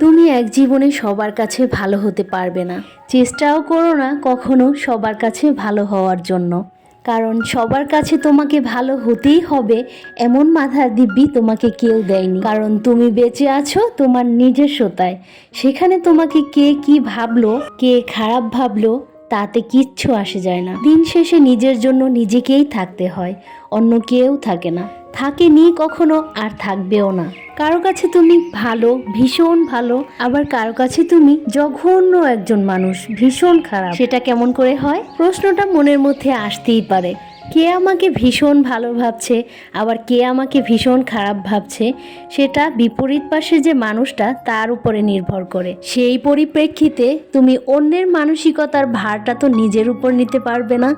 তুমি এক জীবনে সবার কাছে ভালো হতে পারবে না। চেষ্টাও করো না কখনো সবার কাছে ভালো হওয়ার জন্য। কারণ সবার কাছে তোমাকে ভালো হতেই হবে এমন মাথার দিব্যি তোমাকে কেউ দেয়নি। কারণ তুমি বেঁচে আছো তোমার নিজস্বতায়। সেখানে তোমাকে কে কি ভাবলো, কে খারাপ ভাবলো, তাতে কিচ্ছু আসে যায় না। দিন শেষে নিজের জন্য নিজেকেই থাকতে হয়, অন্য কেউ থাকে না। থাকেনি কখনো আর থাকবেও না। কারও কাছে তুমি ভালো, ভীষণ ভালো, আবার কারও কাছে তুমি জঘন্য একজন মানুষ, ভীষণ খারাপ। সেটা কেমন করে হয়? প্রশ্নটা মনের মধ্যে আসতেই পারে। কে আমাকে ভীষণ ভালো ভাবছে, আবার কে আমাকে ভীষণ খারাপ ভাবছে, সেটা বিপরীত পাশে যে মানুষটা তার উপরে নির্ভর করে। সেই পরিপ্রেক্ষিতে তুমি অন্যের মানসিকতার ভারটা তো নিজের উপর নিতে পারবে না।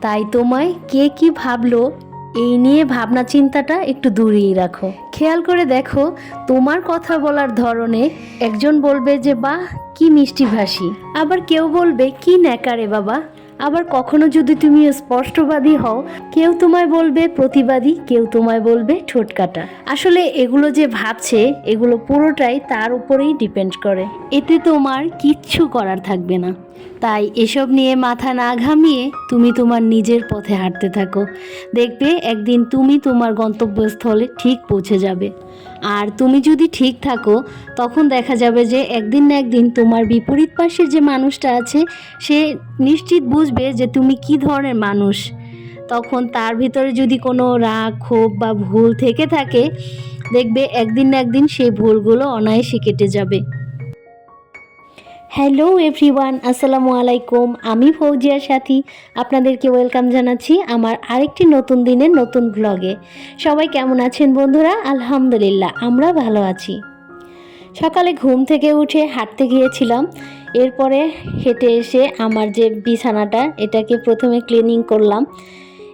তাই তোমায় কে কি ভাবলো এই নিয়ে ভাবনা চিন্তাটা একটু দূরেই রাখো। খেয়াল করে দেখো, তোমার কথা বলার ধরনে একজন বলবে যে, বাহ, কি মিষ্টি ভাষী। আবার কেউ বলবে, কি ন্যাকারে বাবা। আবার কখনো যদি তুমি স্পষ্টবাদী হও, কেউ তোমায় বলবে প্রতিবাদী, কেউ তোমায় বলবে ঠোঁটকাটা। আসলে এগুলো যে ভাবছে, এগুলো পুরোটাই তার উপরেই ডিপেন্ড করে। এতে তোমার কিচ্ছু করার থাকবে না। তাই এসব নিয়ে মাথা না ঘামিয়ে তুমি তোমার নিজের পথে হাঁটতে থাকো। দেখবে একদিন তুমি তোমার গন্তব্যস্থলে ঠিক পৌঁছে যাবে। আর তুমি যদি ঠিক থাকো, তখন দেখা যাবে যে একদিন না একদিন তোমার বিপরীত পাশের যে মানুষটা আছে, সে নিশ্চিত বুঝবে যে তুমি কি ধরনের মানুষ। তখন তার ভিতরে যদি কোনো রাগ, ক্ষোভ বা ভুল থেকে থাকে, দেখবে একদিন না একদিন সেই ভুলগুলো অনায়াসে কেটে যাবে। হ্যালো এভরিওয়ান, আসসালামু আলাইকুম। আমি ফৌজিয়ার সাথী। আপনাদেরকে ওয়েলকাম জানাচ্ছি আমার আরেকটি নতুন দিনের নতুন ব্লগে। সবাই কেমন আছেন বন্ধুরা? আলহামদুলিল্লাহ, আমরা ভালো আছি। সকালে ঘুম থেকে উঠে হাঁটতে গিয়েছিলাম। এরপরে হেঁটে এসে আমার যে বিছানাটা, এটাকে প্রথমে ক্লিনিং করলাম।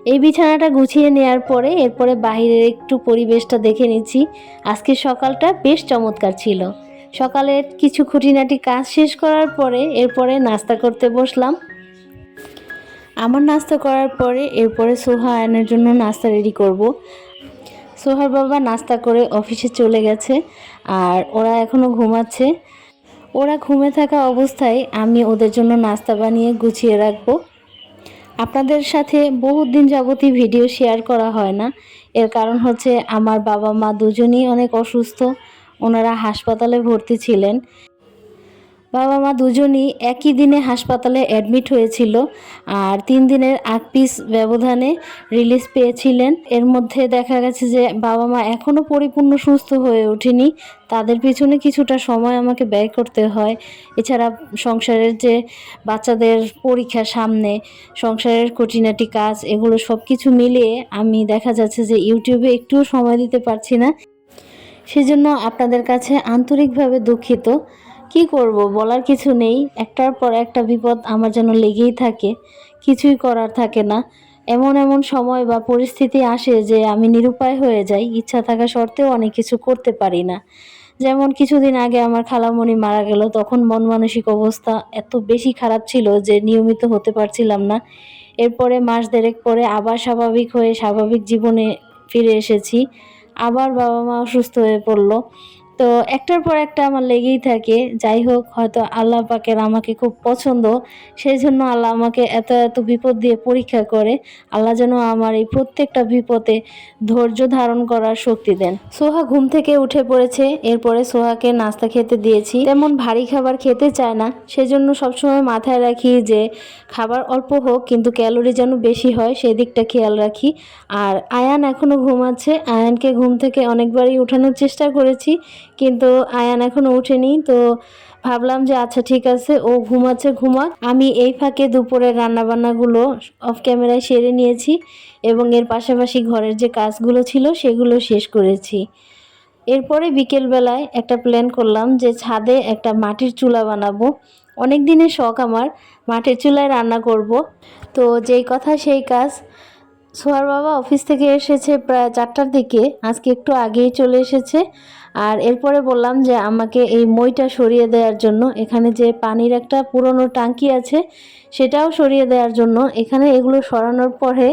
এই বিছানাটা গুছিয়ে নেওয়ার পরে, এরপরে বাইরের একটু পরিবেশটা দেখে নিচ্ছি। আজকে সকালটা বেশ চমৎকার ছিল। সকালে কিছু খুঁটিনাটি কাজ শেষ করার পরে এরপরে নাস্তা করতে বসলাম। আমার নাস্তা করার পরে এরপরে সোহা আয়নের জন্য নাস্তা রেডি করব। সোহার বাবা নাস্তা করে অফিসে চলে গেছে আর ওরা এখনও ঘুমাচ্ছে। ওরা ঘুমে থাকা অবস্থায় আমি ওদের জন্য নাস্তা বানিয়ে গুছিয়ে রাখব। আপনাদের সাথে বহুত দিন যাবতই ভিডিও শেয়ার করা হয় না। এর কারণ হচ্ছে আমার বাবা মা দুজনেই অনেক অসুস্থ। ওনারা হাসপাতালে ভর্তি ছিলেন। বাবা মা দুজনই একই দিনে হাসপাতালে অ্যাডমিট হয়েছিল আর তিন দিনের আগ পিস ব্যবধানে রিলিজ পেয়েছিলেন। এর মধ্যে দেখা গেছে যে বাবা মা এখনও পরিপূর্ণ সুস্থ হয়ে ওঠেনি। তাদের পিছনে কিছুটা সময় আমাকে ব্যয় করতে হয়। এছাড়া সংসারের যে বাচ্চাদের পরীক্ষা সামনে, সংসারের খুঁটিনাটি কাজ, এগুলো সব কিছু মিলিয়ে আমি দেখা যাচ্ছে যে ইউটিউবে একটুও সময় দিতে পারছি না। সেজন্য আপনাদের কাছে আন্তরিকভাবে দুঃখিত। কি করব, বলার কিছু নেই। একটার পর একটা বিপদ আমার যেন লেগেই থাকে। কিছুই করার থাকে না। এমন এমন সময় বা পরিস্থিতি আসে যে আমি নিরুপায় হয়ে যাই। ইচ্ছা থাকা সত্ত্বেও অনেক কিছু করতে পারি না। যেমন কিছুদিন আগে আমার খালামণি মারা গেল, তখন মন মানসিক অবস্থা এত বেশি খারাপ ছিল যে নিয়মিত হতে পারছিলাম না। এরপরে মাস দেড়েক পরে আবার স্বাভাবিক হয়ে স্বাভাবিক জীবনে ফিরে এসেছি। আবার বাবা মা অসুস্থ হয়ে পড়ল। তো একটার পর একটা আমার লেগেই থাকে। যাই হোক, হয়তো আল্লাহ পাকের আমাকে খুব পছন্দ। সেই জন্য আল্লাহ আমাকে এত এত বিপদ দিয়ে পরীক্ষা করে। আল্লাহ যেন আমার এই প্রত্যেকটা বিপদে ধৈর্য ধারণ করার শক্তি দেন। সোহা ঘুম থেকে উঠে পড়েছে। এরপরে সোহাকে নাস্তা খেতে দিয়েছি। তেমন ভারী খাবার খেতে চায় না। সেজন্য সবসময় মাথায় রাখি যে খাবার অল্প হোক, কিন্তু ক্যালোরি যেন বেশি হয় সেই দিকটা খেয়াল রাখি। আর আয়ান এখনও ঘুমাচ্ছে। আয়ানকে ঘুম থেকে অনেকবারই উঠানোর চেষ্টা করেছি। কিন্তু আয়ান এখনও উঠেনি, তো ভাবলাম যে আচ্ছা ঠিক আছে, ও ঘুমাচ্ছে, ঘুমাক। আমি এই ফাঁকে দুপুরের রান্নাবান্নাগুলো অফ ক্যামেরায় সেরে নিয়েছি এবং এর পাশাপাশি ঘরের যে কাজগুলো ছিল সেগুলো শেষ করেছি। এরপরে বিকেলবেলায় একটা প্ল্যান করলাম যে ছাদে একটা মাটির চুলা বানাবো। অনেক দিনের শখ আমার, মাটির চুলায় রান্না করব। তো যেই কথা সেই কাজ। সোহার বাবা অফিস থেকে এসেছে প্রায় চারটার দিকে, আজকে একটু আগেই চলে এসেছে। আর এরপরে বললাম যে আমাকে এই মইটা সরিয়ে দেওয়ার জন্য, এখানে যে পানির একটা পুরনো টাঙ্কি আছে সেটাও সরিয়ে দেওয়ার জন্য এখানে এগুলো সরানোর পরে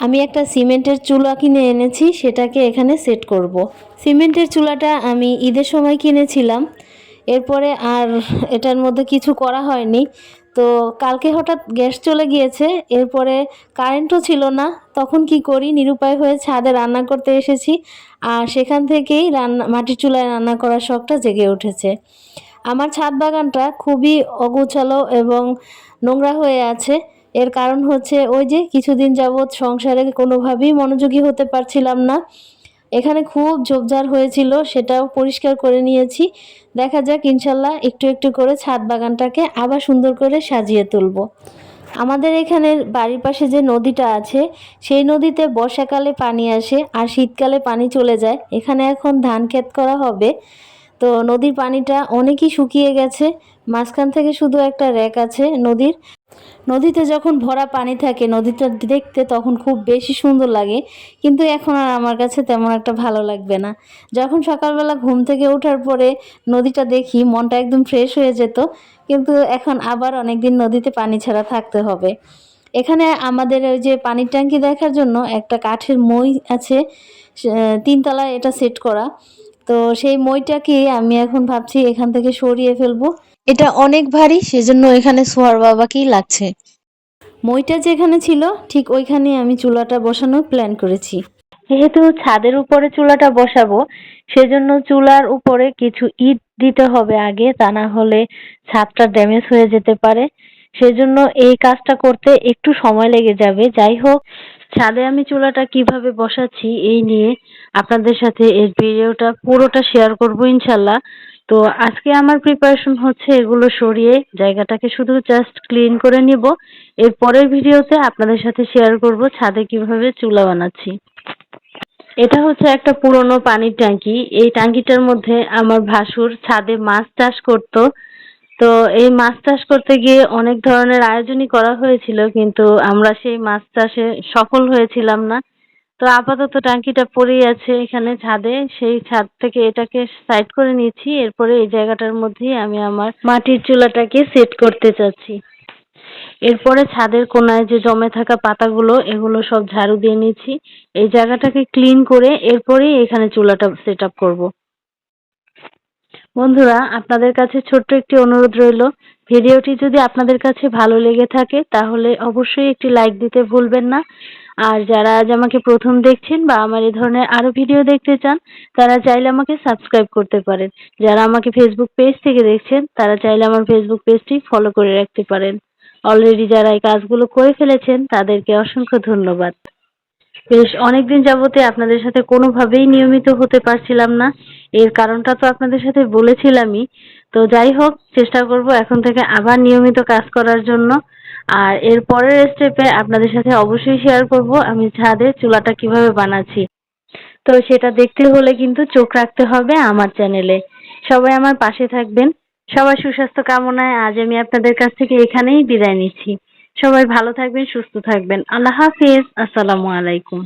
আমি একটা সিমেন্টের চুলা কিনে এনেছি, সেটাকে এখানে সেট করব। সিমেন্টের চুলাটা আমি ঈদের সময় কিনেছিলাম এরপরে আর এটার মধ্যে কিছু করা হয়নি। তো কালকে হঠাৎ গ্যাস চলে গিয়েছে, এরপরে কারেন্টও ছিল না। তখন কি করি? নিরুপায় হয়ে ছাদে রান্না করতে এসেছি। আর সেখান থেকেই রান্না, মাটির চুলায় রান্না করার শখটা জেগে উঠেছে। আমার ছাদ বাগানটা খুবই অগোছালো এবং নোংরা হয়ে আছে। এর কারণ হচ্ছে ওই যে কিছুদিন যাবৎ সংসারে কোনোভাবেই মনোযোগী হতে পারছিলাম না। এখানে খুব ঝোপঝাড় হয়েছিল, সেটাও পরিষ্কার করে নিয়েছি। দেখা যাক, ইনশাল্লাহ একটু একটু করে ছাদ বাগানটাকে আবার সুন্দর করে সাজিয়ে তুলব। আমাদের এখানের বাড়ির পাশে যে নদীটা আছে, সেই নদীতে বর্ষাকালে পানি আসে আর শীতকালে পানি চলে যায়। এখানে এখন ধান ক্ষেত করা হবে। তো নদীর পানিটা অনেকই শুকিয়ে গেছে। মাঝখান থেকে শুধু একটা র্যাক আছে নদীর। নদীতে যখন ভরা পানি থাকে, নদীটা দেখতে তখন খুব বেশি সুন্দর লাগে, কিন্তু এখন আর আমার কাছে তেমন একটা ভালো লাগবে না। যখন সকালবেলা ঘুম থেকে ওঠার পরে নদীটা দেখি, মনটা একদম ফ্রেশ হয়ে যেত, কিন্তু এখন আবার অনেক দিন নদীতে পানি ছাড়া থাকতে হবে। এখানে আমাদের ওই যে পানির ট্যাঙ্কি দেখার জন্য একটা কাঠের মই আছে তিনতলায় এটা সেট করা। তো সেই মইটাকে আমি এখন ভাবছি এখান থেকে সরিয়ে ফেলব। এটা অনেক ভারী সেজন্য এখানে সোয়ার বাবাকেই লাগছে। মইটা যেখানে ছিল ঠিক ওইখানে আমি চুলাটা বসানোর প্ল্যান করেছি। যেহেতু ছাদের উপরে চুলাটা বসাবো সেজন্য চুলার উপরে কিছু ইট দিতে হবে আগে তা না হলে ছাদটা ড্যামেজ হয়ে যেতে পারে। সেজন্য এই কাজটা করতে একটু সময় লেগে যাবে। যাই হোক ছাদে আমি চুলাটা কীভাবে বসাচ্ছি এই নিয়ে আপনাদের সাথে এই ভিডিওটা পুরোটা শেয়ার করব ইনশাল্লাহ। তো আজকে আমার প্রিপারেশন হচ্ছে এগুলো সরিয়ে জায়গাটাকে শুধু জাস্ট ক্লিন করে নিব। এর পরের ভিডিওতে আপনাদের সাথে শেয়ার করব ছাদে কীভাবে চুলা বানাচ্ছি। এটা হচ্ছে একটা পুরনো পানির ট্যাঙ্কি। এই ট্যাঙ্কিটার মধ্যে আমার ভাসুর ছাদে মাছ চাষ করতো। তো এই মাছ চাষ করতে গিয়ে অনেক ধরনের আয়োজনই করা হয়েছিল, কিন্তু আমরা সেই মাছ চাষে সফল হয়েছিলাম না। তো আপাতত ট্যাঙ্কিটা পড়েই আছে এখানে ছাদে। সেই ছাদ থেকে এটাকে সাইড করে নিয়েছি। এরপরে এই জায়গাটার মধ্যেই আমি আমার মাটির চুলাটাকে সেট করতে চাচ্ছি। এরপরে ছাদের কোনায় যে জমে থাকা পাতাগুলো, এগুলো সব ঝাড়ু দিয়ে নিয়েছি। এই জায়গাটাকে ক্লিন করে এরপরেই এখানে চুলাটা সেট আপ করব। বন্ধুরা, আপনাদের কাছে ছোট্ট একটি অনুরোধ রইল। ভিডিওটি যদি আপনাদের কাছে ভালো লেগে থাকে, তাহলে অবশ্যই একটি লাইক দিতে ভুলবেন না। আর যারা আজ আমাকে প্রথম দেখছেন বা আমার এই ধরনের আরও ভিডিও দেখতে চান, তারা চাইলে আমাকে সাবস্ক্রাইব করতে পারেন। যারা আমাকে ফেসবুক পেজ থেকে দেখছেন, তারা চাইলে আমার ফেসবুক পেজটি ফলো করে রাখতে পারেন। অলরেডি যারা এই কাজগুলো করে ফেলেছেন, তাদেরকে অসংখ্য ধন্যবাদ। বেশ, অনেকদিন যাবতে আপনাদের সাথে কোনোভাবেই নিয়মিত হতে পারছিলাম না। এর কারণটা তো আপনাদের সাথে বলেছিলামই। তো যাই হোক, চেষ্টা করব এখন থেকে আবার নিয়মিত কাজ করার জন্য। আর এর পরের স্টেপে আপনাদের সাথে অবশ্যই শেয়ার করব আমি ছাদে চুলাটা কীভাবে বানাচ্ছি। তো সেটা দেখতে হলে কিন্তু চোখ রাখতে হবে আমার চ্যানেলে সবাই আমার পাশে থাকবেন। সবার সুস্বাস্থ্য কামনায় আজ আমি আপনাদের কাছ থেকে এখানেই বিদায় নিচ্ছি। সবাই ভালো থাকবেন, সুস্থ থাকবেন। আল্লাহ হাফিজ। আসসালামু আলাইকুম।